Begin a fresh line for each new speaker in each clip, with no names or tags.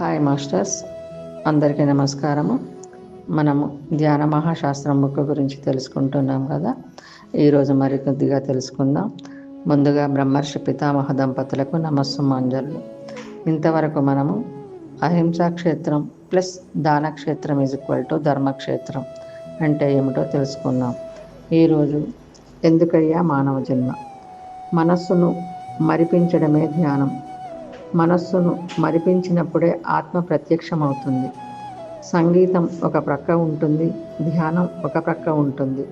Hi masters అందరికీ నమస్కారము. మనము ధ్యాన మహాశాస్త్రం బుక్ గురించి తెలుసుకుంటున్నాం కదా. ఈరోజు మరి కొద్దిగా తెలుసుకుందాం. ముందుగా బ్రహ్మర్షి పితామహ దంపతులకు నమస్సుమాంజలు. ఇంతవరకు మనము అహింసా క్షేత్రం ప్లస్ దాన క్షేత్రం ఈజ్ ఈక్వల్ టు ధర్మక్షేత్రం అంటే ఏమిటో తెలుసుకుందాం. ఈరోజు ఎందుకయ్యా మానవ జన్మ? మనస్సును మరిపించడమే ధ్యానం. మనస్సును మరిపించినప్పుడే ఆత్మ ప్రత్యక్షమవుతుంది. సంగీతం ఒక ప్రక్క ఉంటుంది ధ్యానం ఒక ప్రక్క ఉంటుంది.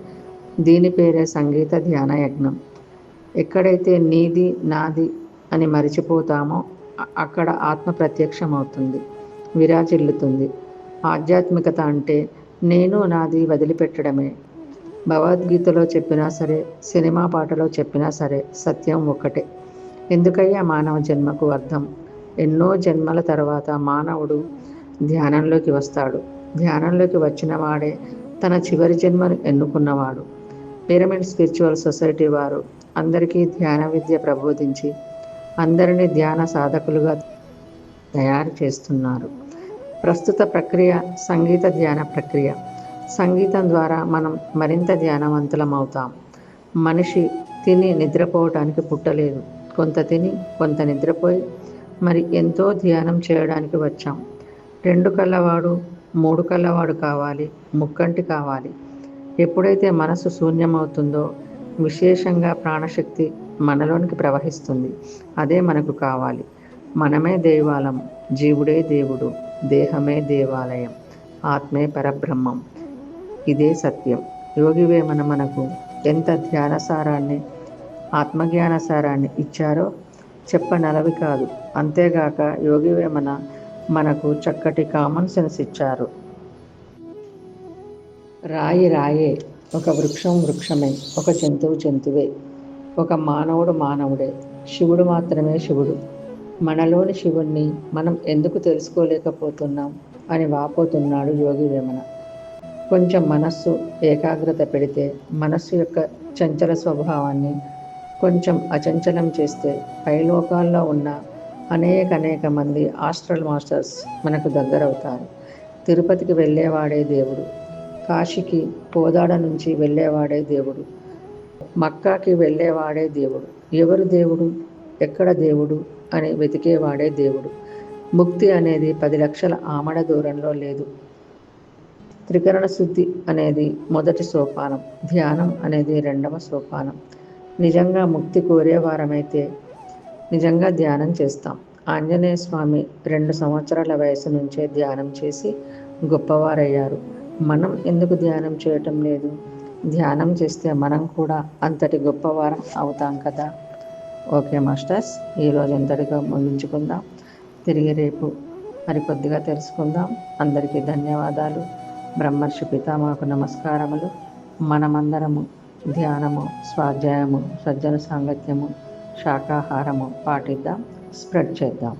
దీని పేరే సంగీత ధ్యాన యజ్ఞం. ఎక్కడైతే నీది నాది అని మరిచిపోతామో అక్కడ ఆత్మ ప్రత్యక్షమవుతుంది విరాజిల్లుతుంది. ఆధ్యాత్మికత అంటే నేను నాది వదిలిపెట్టడమే. భగవద్గీతలో చెప్పినా సరే సినిమా పాటలో చెప్పినా సరే సత్యం ఒక్కటే. ఎందుకయ్యా మానవ జన్మకు అర్థం? ఎన్నో జన్మల తర్వాత మానవుడు ధ్యానంలోకి వస్తాడు. ధ్యానంలోకి వచ్చిన వాడే తన చివరి జన్మను ఎన్నుకున్నవాడు. పిరమిడ్ స్పిరిచువల్ సొసైటీ వారు అందరికీ ధ్యాన విద్య ప్రబోధించి అందరినీ ధ్యాన సాధకులుగా తయారు చేస్తున్నారు. ప్రస్తుత ప్రక్రియ సంగీత ధ్యాన ప్రక్రియ. సంగీతం ద్వారా మనం మరింత ధ్యానవంతులం అవుతాం మనిషి తిని నిద్రపోవటానికి పుట్టలేదు. కొంత తిని కొంత నిద్రపోయి మరి ఎంతో ధ్యానం చేయడానికి వచ్చాం. రెండు కళ్ళవాడు మూడు కళ్ళవాడు కావాలి ముక్కంటి కావాలి. ఎప్పుడైతే మనసు శూన్యమవుతుందో విశేషంగా ప్రాణశక్తి మనలోనికి ప్రవహిస్తుంది. అదే మనకు కావాలి. మనమే దైవాలం జీవుడే దేవుడు దేహమే దేవాలయం ఆత్మే పరబ్రహ్మం. ఇదే సత్యం. యోగి వేమన మనకు ఎంత ధ్యానసారాన్ని ఆత్మజ్ఞాన సారాన్ని ఇచ్చారో చెప్పనలవి కాదు. అంతేగాక యోగి వేమన మనకు చక్కటి కామన్ సెన్స్ ఇచ్చారు. రాయి రాయే ఒక వృక్షం వృక్షమే ఒక జంతువు జంతువే ఒక మానవుడు మానవుడే శివుడు మాత్రమే శివుడు. మనలోని శివుణ్ణి మనం ఎందుకు తెలుసుకోలేకపోతున్నాం అని వాపోతున్నాడు యోగి వేమన. కొంచెం మనస్సు ఏకాగ్రత పెడితే మనస్సు యొక్క చంచల స్వభావాన్ని కొంచెం అచంచలం చేస్తే పైలోకాల్లో ఉన్న అనేక అనేక మంది ఆస్ట్రల్ మాస్టర్స్ మనకు దగ్గరవుతారు. తిరుపతికి వెళ్ళేవాడే దేవుడు కాశీకి పోదాడ నుంచి వెళ్ళేవాడే దేవుడు మక్కాకి వెళ్ళేవాడే దేవుడు ఎవరు దేవుడు ఎక్కడ దేవుడు అని వెతికేవాడే దేవుడు. ముక్తి అనేది పది లక్షల ఆమడ దూరంలో లేదు. త్రికరణ శుద్ధి అనేది మొదటి సోపానం ధ్యానం అనేది రెండవ సోపానం. నిజంగా ముక్తి కోరేవారమైతే నిజంగా ధ్యానం చేస్తాం. ఆంజనేయ స్వామి రెండు సంవత్సరాల వయసు నుంచే ధ్యానం చేసి గొప్పవారయ్యారు. మనం ఎందుకు ధ్యానం చేయటం లేదు? ధ్యానం చేస్తే మనం కూడా అంతటి గొప్పవారం అవుతాం కదా? ఓకే మాస్టర్స్ ఈరోజు ఎంతటిగా ముగించుకుందాం. తిరిగి రేపు మరికొద్దిగా తెలుసుకుందాం. అందరికీ ధన్యవాదాలు. బ్రహ్మర్షి పితామహకు నమస్కారములు. మనమందరము ధ్యానము స్వాధ్యాయము సజ్జన సాంగత్యము శాకాహారము పాటిద్దాం స్ప్రెడ్ చేద్దాం.